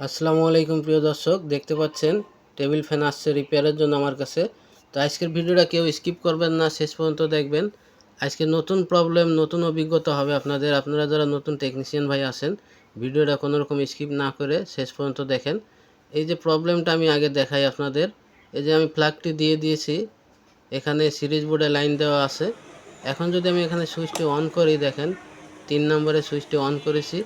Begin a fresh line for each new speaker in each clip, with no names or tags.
আসসালামু আলাইকুম, প্রিয় দর্শক। দেখতে পাচ্ছেন, টেবিল ফ্যান আসছে রিপেয়ারের জন্য আমার কাছে। তো আজকের ভিডিওটা কেউ স্কিপ করবেন না, শেষ পর্যন্ত দেখবেন। আজকে নতুন প্রবলেম, নতুন অভিজ্ঞতা হবে আপনাদের। আপনারা যারা নতুন টেকনিশিয়ান ভাই আসেন ভিডিওটা কোনো রকম স্কিপ না করে শেষ পর্যন্ত দেখেন। এই যে প্রবলেমটা আমি আগে দেখাই আপনাদের, এই যে আমি প্লাগটি দিয়ে দিয়েছি, এখানে সিরিজ বোর্ডে লাইন দেওয়া আছে। এখন যদি আমি এখানে সুইচটি অন করি, দেখেন, তিন নম্বরে সুইচটি অন করেছি।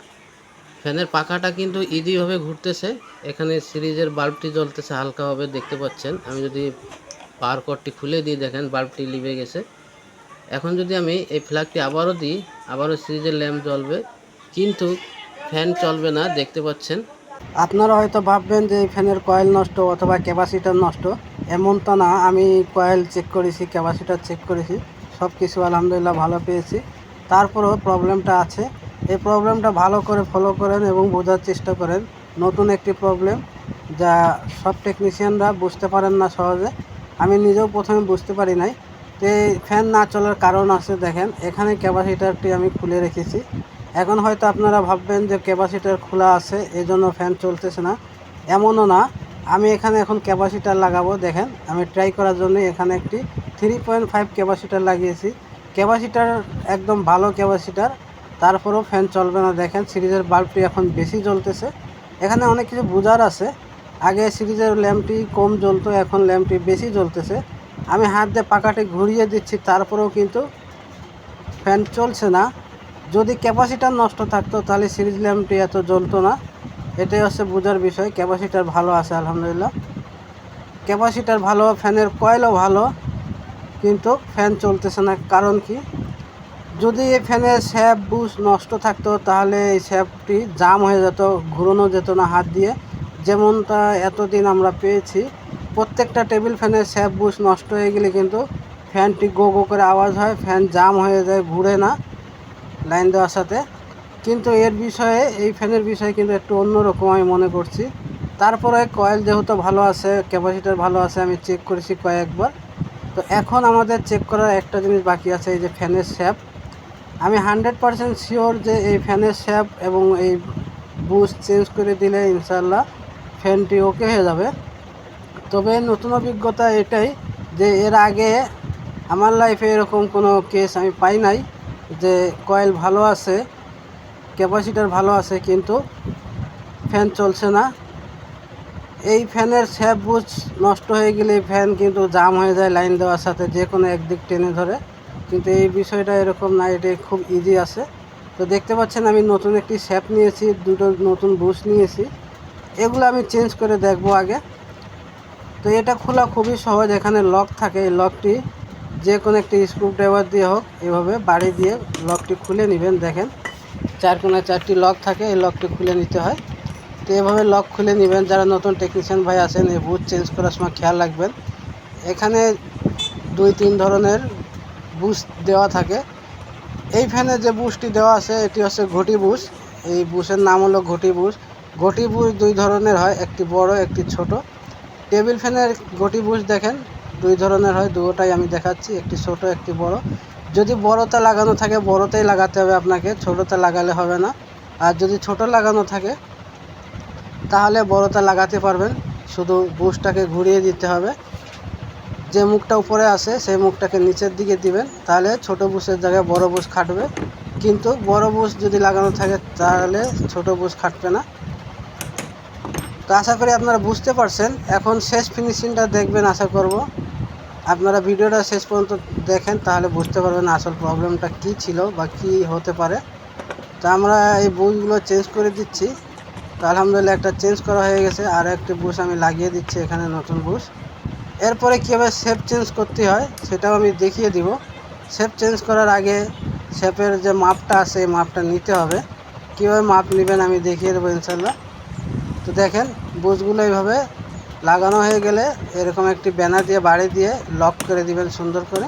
ফ্যানের পাখাটা কিন্তু ইজিভাবে ঘুরতেছে। এখানে সিরিজের বাল্বটি জ্বলতেছে, হালকাভাবে দেখতে পাচ্ছেন। আমি যদি পাওয়ার কর্ডটি খুলে দিই, দেখেন বাল্বটি লিভে গেছে। এখন যদি আমি এই ফ্ল্যাগটি আবারও দিই, আবারও সিরিজের ল্যাম্প জ্বলবে। কিন্তু ফ্যান চলবে না, দেখতে পাচ্ছেন।
আপনারা হয়তো ভাববেন যে ফ্যানের কয়েল নষ্ট অথবা ক্যাপাসিটার নষ্ট। এমনটা না, আমি কয়েল চেক করেছি ক্যাপাসিটার চেক করেছি। সব কিছু আলহামদুলিল্লাহ ভালো পেয়েছি। তারপরেও প্রবলেমটা আছে। এই প্রবলেমটা ভালো করে ফলো করেন এবং বোঝার চেষ্টা করেন। নতুন একটি প্রবলেম যা সব টেকনিশিয়ানরা বুঝতে পারেন না সহজে। আমি নিজেও প্রথমে বুঝতে পারি নাই। তো এই ফ্যান না চলার কারণ আছে দেখেন, এখানে ক্যাপাসিটারটি আমি খুলে রেখেছি। এখন হয়তো আপনারা ভাববেন যে ক্যাপাসিটার খোলা আছে এই জন্য ফ্যান চলতেছে না। এমনও না, আমি এখানে এখন ক্যাপাসিটার লাগাবো, দেখেন, আমি ট্রাই করার জন্য এখানে একটি থ্রি পয়েন্ট ফাইভ ক্যাপাসিটার লাগিয়েছি। ক্যাপাসিটার একদম ভালো ক্যাপাসিটার তারপরেও ফ্যান চলবে না। দেখেন সিরিজের বাল্বটি এখন বেশি জ্বলতেছে। এখানে অনেক কিছু বোঝার আছে। আগে সিরিজের ল্যাম্পটি কম জ্বলতো, এখন ল্যাম্পটি বেশি জ্বলতেছে। আমি হাত দিয়ে পাকাটি ঘুরিয়ে দিচ্ছি, তারপরেও কিন্তু ফ্যান চলছে না। যদি ক্যাপাসিটার নষ্ট থাকতো, তাহলে সিরিজ ল্যাম্পটি এত জ্বলতো না। এটাই হচ্ছে বোঝার বিষয়। ক্যাপাসিটার ভালো আছে, আলহামদুলিল্লাহ। ক্যাপাসিটার ভালো ফ্যানের কয়েলও ভালো, কিন্তু ফ্যান চলতেছে না। কারণ কি? যদি এই ফ্যানের স্যাপ, বুশ নষ্ট থাকতো, তাহলে এই স্যাপটি জাম হয়ে যেত, ঘুরানো যেত না হাত দিয়ে। যেমনটা এতদিন আমরা পেয়েছি, প্রত্যেকটা টেবিল ফ্যানের স্যাপ, বুশ নষ্ট হয়ে গেলে কিন্তু ফ্যানটি গো গো করে আওয়াজ হয়, ফ্যান জাম হয়ে যায়, ঘুরে না লাইন দেওয়ার সাথে। কিন্তু এর বিষয়ে, এই ফ্যানের বিষয়ে কিন্তু একটু অন্যরকম আমি মনে করছি। তারপরে কয়েল যেহেতু ভালো আছে, ক্যাপাসিটার ভালো আছে, আমি চেক করেছি কয়েকবার। তো এখন আমাদের চেক করার একটা জিনিস বাকি আছে, এই যে ফ্যানের শ্যাপ আমি হান্ড্রেড পারসেন্ট শিওর যে এই ফ্যানের শ্যাপ এবং এই বুস্ট চেঞ্জ করে দিলে ইনশাল্লাহ ফ্যানটি ওকে হয়ে যাবে। তবে নতুন অভিজ্ঞতা এটাই যে এর আগে আমার লাইফে এরকম কোনো কেস আমি পাই নাই যে কয়েল ভালো আছে ক্যাপাসিটার ভালো আছে, কিন্তু ফ্যান চলছে না। এই ফ্যানের স্যাপ বুচ নষ্ট হয়ে গেলে ফ্যান কিন্তু জাম হয়ে যায় লাইন দেওয়ার সাথে যে কোনো একদিক টেনে ধরে। কিন্তু এই বিষয়টা এরকম না এটা খুব ইজি আছে। তো দেখতে পাচ্ছেন আমি নতুন একটি স্যাপ নিয়েছি, দুটো নতুন বুশ নিয়েছি। এগুলো আমি চেঞ্জ করে দেখব আগে। তো এটা খোলা খুবই সহজ, এখানে লক থাকে। এই লকটি যে কোনো একটি স্ক্রু ড্রাইভার দিয়ে হোক, এভাবে বাড়ি দিয়ে লকটি খুলে নেবেন, দেখেন। চার কোনায় চারটি লক থাকে, এই লকটি খুলে নিতে হয়। তো এভাবে লক খুলে নেবেন। যারা নতুন টেকনিশিয়ান ভাই আছেন, এই বুট চেঞ্জ করার সময় খেয়াল রাখবেন। এখানে দুই, তিন ধরনের বুশ দেওয়া থাকে। এই ফ্যানে যে বুশটি দেওয়া আছে, এটি হচ্ছে ঘটি বুশ এই বুশের নাম হলো ঘটি বুশ ঘটি বুশ দুই ধরনের হয়, একটি বড়, একটি ছোট। টেবিল ফ্যানের ঘটি বুশ দেখেন, দুই ধরনের হয় দুটোটাই আমি দেখাচ্ছি, একটি ছোট, একটি বড়। যদি বড়তে লাগানো থাকে, বড়তেই লাগাতে হবে আপনাকে, ছোটোতে লাগালে হবে না। আর যদি ছোট লাগানো থাকে, তাহলে বড়টা লাগাতে পারবেন। শুধু বুশটাকে ঘুরিয়ে দিতে হবে। যে মুখটা উপরে আছে সেই মুখটাকে নিচের দিকে দিবেন। তাহলে ছোট বুশের জায়গায় বড় বুশ খাটবে। কিন্তু বড় বুশ যদি লাগানো থাকে, তাহলে ছোট বুশ খাটবে না। তো আশা করি আপনারা বুঝতে পারছেন। এখন শেষ ফিনিশিংটা দেখবেন, আশা করব। আপনারা ভিডিওটা শেষ পর্যন্ত দেখেন, তাহলে বুঝতে পারবেন আসল প্রবলেমটা কী ছিল বা কী হতে পারে। তো আমরা এই বুশগুলো চেঞ্জ করে দিচ্ছি। তো আলহামদুলিল্লাহ একটা চেঞ্জ করা হয়ে গেছে। আর একটি বুশ আমি লাগিয়ে দিচ্ছি, এখানে নতুন বুশ এরপরে কীভাবে শেপ চেঞ্জ করতে হয়, সেটাও আমি দেখিয়ে দিব। শেপ চেঞ্জ করার আগে শেপের যে মাপটা আছে মাপটা নিতে হবে। কীভাবে মাপ নেবেন আমি দেখিয়ে দেবো ইনশাল্লাহ তো দেখেন বুশগুলো এইভাবে লাগানো হয়ে গেলে এরকম একটি ব্যানার দিয়ে, বাড়ি দিয়ে লক করে দিবেন সুন্দর করে।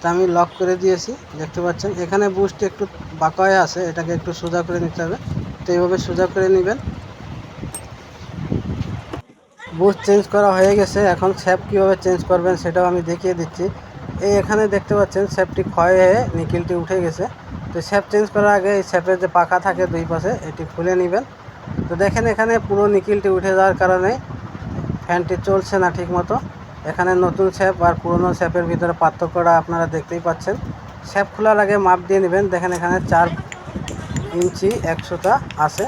তা আমি লক করে দিয়েছি, দেখতে পাচ্ছেন। এখানে বুশটি একটু বাঁকা হয়ে আছে, এটাকে একটু সোজা করে নিতে হবে। তো এইভাবে সোজা করে নেবেন। বুশ চেঞ্জ করা হয়ে গেছে। এখন স্যাপ কীভাবে চেঞ্জ করবেন সেটাও আমি দেখিয়ে দিচ্ছি। এই এখানে দেখতে পাচ্ছেন স্যাপটি ক্ষয় হয়ে নিকিলটি উঠে গেছে। তো স্যাপ চেঞ্জ করার আগে এই স্যাপের যে পাখা থাকে দুই পাশে, এটি খুলে নেবেন। তো দেখেন এখানে পুরো নিকিলটি উঠে যাওয়ার কারণে ফ্যানটি চলছে না ঠিক মতো এখানে নতুন স্যাপ আর পুরনো স্যাপের ভিতরে পার্থক্যটা আপনারা দেখতেই পাচ্ছেন। স্যাপ খোলার আগে মাপ দিয়ে নেবেন। দেখেন এখানে চার ইঞ্চি একশোটা আছে।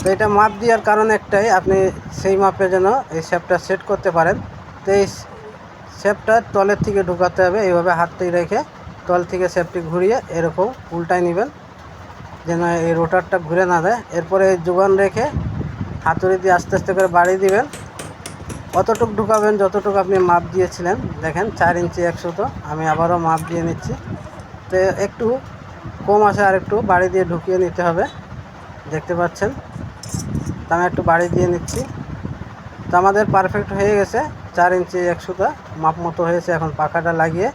তো এটা মাপ দেওয়ার কারণ একটাই, আপনি সেই মাপে যেন এই স্যাপটা সেট করতে পারেন। তো এই শেপটা তলের থেকে ঢুকাতে হবে, এইভাবে হাতটি রেখে তল থেকে শেপটি ঘুরিয়ে এরকম উল্টায় নেবেন, যেন এই রোটারটা ঘুরে না দেয় এরপরে এই যোগান রেখে হাতুড়ি দিয়ে আস্তে আস্তে করে বাড়িয়ে দিবেন। অতটুক ঢুকাবেন, যতটুকু আপনি মাপ দিয়েছিলেন। দেখেন, চার ইঞ্চি একশো তো, আমি আবারও মাপ দিয়ে নিচ্ছি। তো একটু কম আছে আর একটু বাড়ি দিয়ে ঢুকিয়ে নিতে হবে। দেখতে পাচ্ছেন? তো আমি একটু বাড়ি দিয়ে নিচ্ছি। তো আমাদের পারফেক্ট হয়ে গেছে, চার ইঞ্চি একশোটা মাপ মতো হয়েছে এখন পাখাটা লাগিয়ে।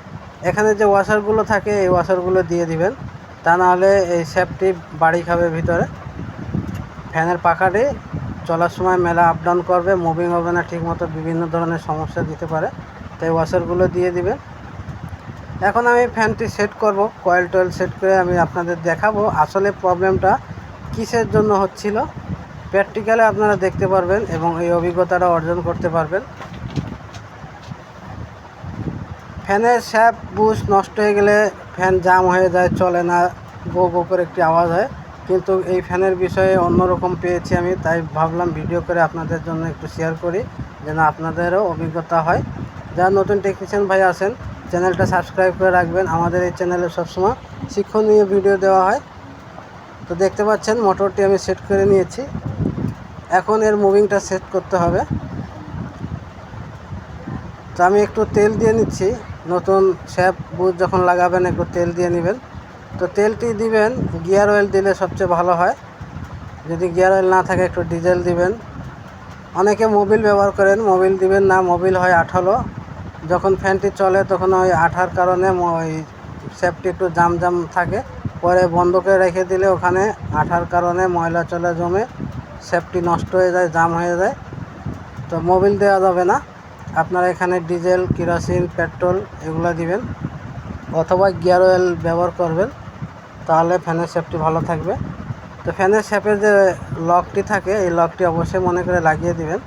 এখানে যে ওয়াশারগুলো থাকে, এই ওয়াশারগুলো দিয়ে দিবেন। তা নাহলে এই শ্যাপটি বাড়ি খাবে ভিতরে। ফ্যানের পাখাটি চলার সময় মেলা আপ ডাউন করবে মুভিং হবে না, ঠিকমতো বিভিন্ন ধরনের সমস্যা দিতে পারে। তাই ওয়াশারগুলো দিয়ে দিবেন। এখন আমি ফ্যানটি সেট করব কয়েল টয়েল সেট করে আমি আপনাদের দেখাবো। আসলে প্রবলেমটা কিসের জন্য হচ্ছিল? প্র্যাকটিক্যালে আপনারা দেখতে পারবেন এবং এই অভিজ্ঞতাটা অর্জন করতে পারবেন। ফ্যানের স্যাপ বুশ নষ্ট হয়ে গেলে ফ্যান জাম হয়ে যায়, চলে না গো গো করে একটি আওয়াজ হয়। কিন্তু এই ফ্যানের বিষয়ে অন্যরকম পেয়েছি আমি, তাই ভাবলাম ভিডিও করে আপনাদের জন্য একটু শেয়ার করি, যেন আপনাদেরও অভিজ্ঞতা হয়। যারা নতুন টেকনিশিয়ান ভাই আছেন, চ্যানেলটা সাবস্ক্রাইব করে রাখবেন। আমাদের এই চ্যানেলে সবসময় শিক্ষণীয় ভিডিও দেওয়া হয়। তো দেখতে পাচ্ছেন মোটরটি আমি সেট করে নিয়েছি। এখন এর মুভিংটা সেট করতে হবে। তো আমি একটু তেল দিয়ে নিচ্ছি। নতুন শ্যাপ বুট যখন লাগাবেন, একটু তেল দিয়ে নেবেন। তো তেলটি দিবেন গিয়ার অয়েল দিলে সবচেয়ে ভালো হয়। যদি গিয়ার অয়েল না থাকে, একটু ডিজেল দিবেন। অনেকে মোবিল ব্যবহার করেন মোবিল দিবেন না মোবিল হয় আঠালো। যখন ফ্যানটি চলে, তখন ওই আঠার কারণে ওই শ্যাপটি একটু জাম জাম থাকে। পরে বন্ধ করে রেখে দিলে ওখানে আঠার কারণে ময়লা চলে জমে। শ্যাপটি নষ্ট হয়ে যায় জাম হয়ে যায়। তো মোবিল দেওয়া যাবে না। আপনারা এখানে ডিজেল কেরোসিন পেট্রোল এগুলো দিবেন। অথবা গিয়ার অয়েল ব্যবহার করবেন। তাহলে ফ্যানের সেফটি ভালো থাকবে। তো ফ্যানের শেপের যে লকটি থাকে, এই লকটি অবশ্যই মনে করে লাগিয়ে দিবেন।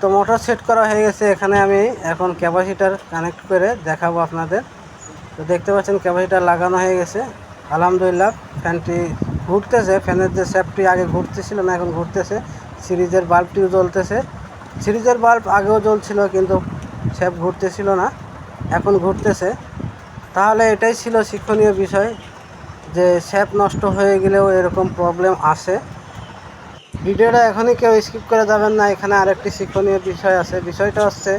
তো মোটর সেট করা হয়ে গেছে। এখানে আমি এখন ক্যাপাসিটার কানেক্ট করে দেখাবো আপনাদের। তো দেখতে পাচ্ছেন ক্যাপাসিটার লাগানো হয়ে গেছে। আলহামদুলিল্লাহ ফ্যানটি ঘুরতেছে, ফ্যানের যে শেপটি আগে ঘুরতেছিল না, এখন ঘুরতেছে। সিরিজের বাল্বটিও জ্বলতেছে। সিরিজের বাল্ব আগেও জ্বলছিল, কিন্তু শেপ ঘুরতেছিল না, এখন ঘুরতেছে। তাহলে এটাই ছিল শিক্ষণীয় বিষয়, যে শেপ নষ্ট হয়ে গেলেও এরকম প্রবলেম আসে ভিডিওটা এখনই কেউ স্কিপ করে যাবেন না, এখানে আরেকটি শিক্ষণীয় বিষয় আছে। বিষয়টা হচ্ছে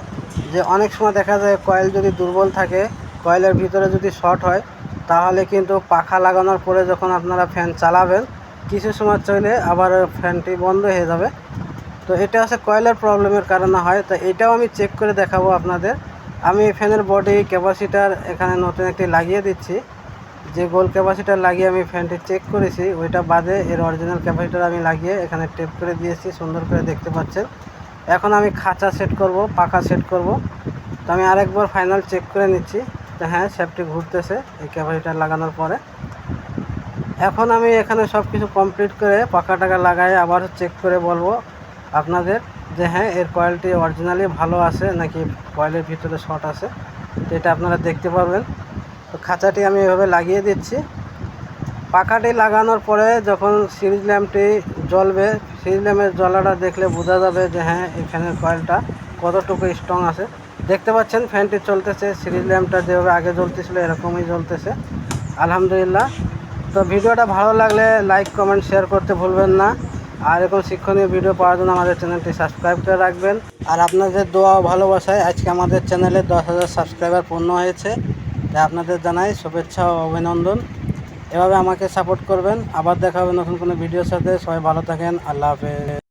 যে, অনেক সময় দেখা যায় কয়েল যদি দুর্বল থাকে, কয়েলের ভিতরে যদি শর্ট হয় তাহলে কিন্তু পাখা লাগানোর পরে যখন আপনারা ফ্যান চালাবেন, কিছু সময় চলে আবার ফ্যানটি বন্ধ হয়ে যাবে। তো এটা হচ্ছে কয়েলের প্রবলেমের কারণে হয়। তো এটাও আমি চেক করে দেখাবো আপনাদের। আমি ফ্যানের বডি ক্যাপাসিটার এখানে নতুন একটি লাগিয়ে দিচ্ছি। যে গোল ক্যাপাসিটার লাগিয়ে আমি ফ্যানটি চেক করেছি, ওইটা বাদে এর অরিজিনাল ক্যাপাসিটার আমি লাগিয়ে এখানে টেপ করে দিয়েছি, সুন্দর করে দেখতে পাচ্ছেন। এখন আমি খাঁচা সেট করব, পাখা সেট করব। তো আমি আরেকবার ফাইনাল চেক করে নিচ্ছি। হ্যাঁ শ্যাপটি ঘুরতেছে এই ক্যাপাসিটার লাগানোর পরে। এখন আমি এখানে সব কিছু কমপ্লিট করে পাখা টাকা লাগাই আবার চেক করে বলব আপনাদের যে হ্যাঁ এর কোয়ালিটি অরিজিনালি ভালো আছে নাকি কয়েলের ভিতরে শর্ট আছে, তো এটা আপনারা দেখতে পারবেন। তো খাঁচাটি আমি এভাবে লাগিয়ে দিচ্ছি। পাখাটি লাগানোর পরে যখন সিরিজ ল্যাম্পটি জ্বলবে, সিরিজ ল্যাম্পের জ্বলাটা দেখলে বোঝা যাবে যে হ্যাঁ এই ফ্যানের কয়েলটা কতটুকু স্ট্রং আছে। দেখতে পাচ্ছেন, ফ্যানটি চলতেছে, সিরিজ ল্যাম্পটা যেভাবে আগে জ্বলতেছিল এরকমই জ্বলতেছে। আলহামদুলিল্লাহ। তো ভিডিওটা ভালো লাগলে লাইক কমেন্ট শেয়ার করতে ভুলবেন না। আর এরকম শিক্ষণীয় ভিডিও পাওয়ার জন্য আমাদের চ্যানেলটি সাবস্ক্রাইব করে রাখবেন। আর আপনাদের দোয়া ও ভালোবাসায় আজকে আমাদের চ্যানেলে দশ হাজার সাবস্ক্রাইবার পূর্ণ হয়েছে। তাই আপনাদের জানাই শুভেচ্ছা ও অভিনন্দন। এভাবে আমাকে সাপোর্ট করবেন। আবার দেখা হবে নতুন কোনো ভিডিওর সাথে। সবাই ভালো থাকেন। আল্লাহ হাফেজ।